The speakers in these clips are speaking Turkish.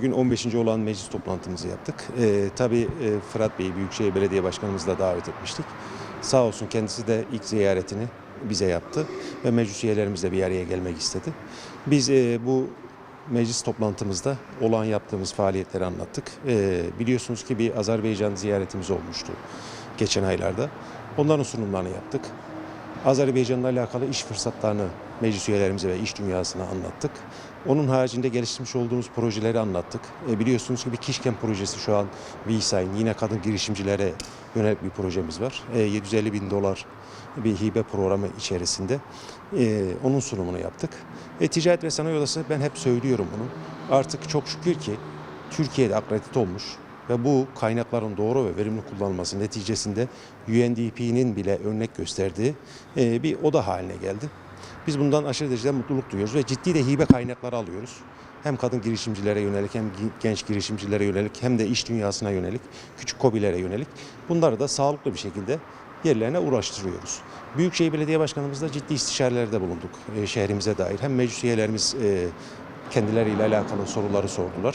Bugün 15. olan meclis toplantımızı yaptık. Ee, tabii e, Fırat Bey'i Büyükşehir Belediye Başkanımızı da davet etmiştik. Sağ olsun kendisi de ilk ziyaretini bize yaptı ve meclis üyelerimizle bir araya gelmek istedi. Biz e, bu meclis toplantımızda olan yaptığımız faaliyetleri anlattık. Ee, biliyorsunuz ki bir Azerbaycan ziyaretimiz olmuştu geçen aylarda. Onların sunumlarını yaptık. Azerbaycan'la alakalı iş fırsatlarını meclis üyelerimize ve iş dünyasına anlattık. Onun haricinde geliştirmiş olduğumuz projeleri anlattık. E, biliyorsunuz ki bir Kişken projesi şu an VSAI'nin yine kadın girişimcilere yönelik bir projemiz var. E, 750 bin dolar bir hibe programı içerisinde e, onun sunumunu yaptık. E, Ticaret ve Sanayi Odası ben hep söylüyorum bunu. Artık çok şükür ki Türkiye'de akredite olmuş ve bu kaynakların doğru ve verimli kullanılması neticesinde UNDP'nin bile örnek gösterdiği e, bir oda haline geldi. Biz bundan aşırı derecede mutluluk duyuyoruz ve ciddi de hibe kaynakları alıyoruz. Hem kadın girişimcilere yönelik hem genç girişimcilere yönelik hem de iş dünyasına yönelik, küçük kobilere yönelik bunları da sağlıklı bir şekilde yerlerine uğraştırıyoruz. Büyükşehir Belediye Başkanımızla ciddi istişarelerde bulunduk e, şehrimize dair. Hem meclis üyelerimiz e, kendileriyle alakalı soruları sordular.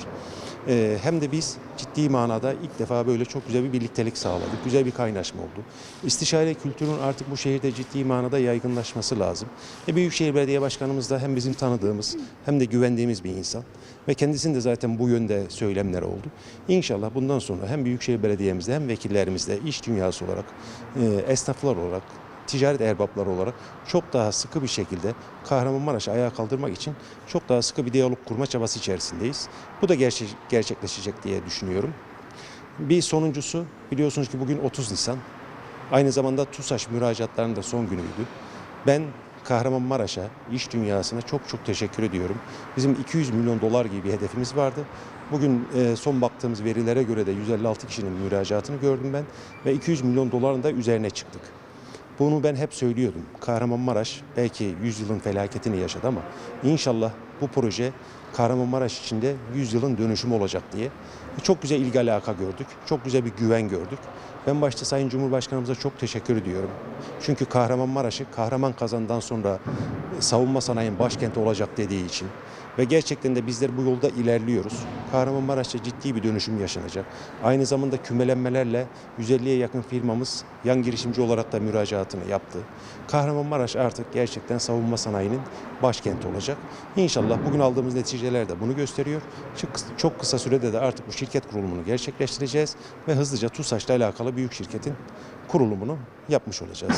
E, hem de biz ciddi manada ilk defa böyle çok güzel bir birliktelik sağladık. Güzel bir kaynaşma oldu. İstişare kültürünün artık bu şehirde ciddi manada yaygınlaşması lazım. E, Büyükşehir Belediye Başkanımız da hem bizim tanıdığımız hem de güvendiğimiz bir insan. Ve kendisinin de zaten bu yönde söylemler oldu. İnşallah bundan sonra hem Büyükşehir Belediye'mizde hem vekillerimizde iş dünyası olarak, e, esnaflar olarak, ticaret erbapları olarak çok daha sıkı bir şekilde Kahramanmaraş'ı ayağa kaldırmak için çok daha sıkı bir diyalog kurma çabası içerisindeyiz. Bu da gerçek, gerçekleşecek diye düşünüyorum. Bir sonuncusu biliyorsunuz ki bugün 30 Nisan. Aynı zamanda TUSAŞ müracaatlarının da son günüydü. Ben Kahramanmaraş'a, iş dünyasına çok çok teşekkür ediyorum. Bizim 200 milyon dolar gibi bir hedefimiz vardı. Bugün e, son baktığımız verilere göre de 156 kişinin müracaatını gördüm ben ve 200 milyon doların da üzerine çıktık. Bunu ben hep söylüyordum. Kahramanmaraş belki 100 yılın felaketini yaşadı ama inşallah bu proje Kahramanmaraş içinde 100 yılın dönüşümü olacak diye. Çok güzel ilgi alaka gördük. Çok güzel bir güven gördük. Ben başta Sayın Cumhurbaşkanımıza çok teşekkür ediyorum. Çünkü Kahramanmaraş'ı kahraman kazandan sonra savunma sanayinin başkenti olacak dediği için ve gerçekten de bizler bu yolda ilerliyoruz. Kahramanmaraş'ta ciddi bir dönüşüm yaşanacak. Aynı zamanda kümelenmelerle 150'ye yakın firmamız yan girişimci olarak da müracaatını yaptı. Kahramanmaraş artık gerçekten savunma sanayinin başkenti olacak. İnşallah bugün aldığımız neticeler de bunu gösteriyor. Çok, kısa sürede de artık bu şirket kurulumunu gerçekleştireceğiz ve hızlıca TUSAŞ'la alakalı büyük şirketin kurulumunu yapmış olacağız.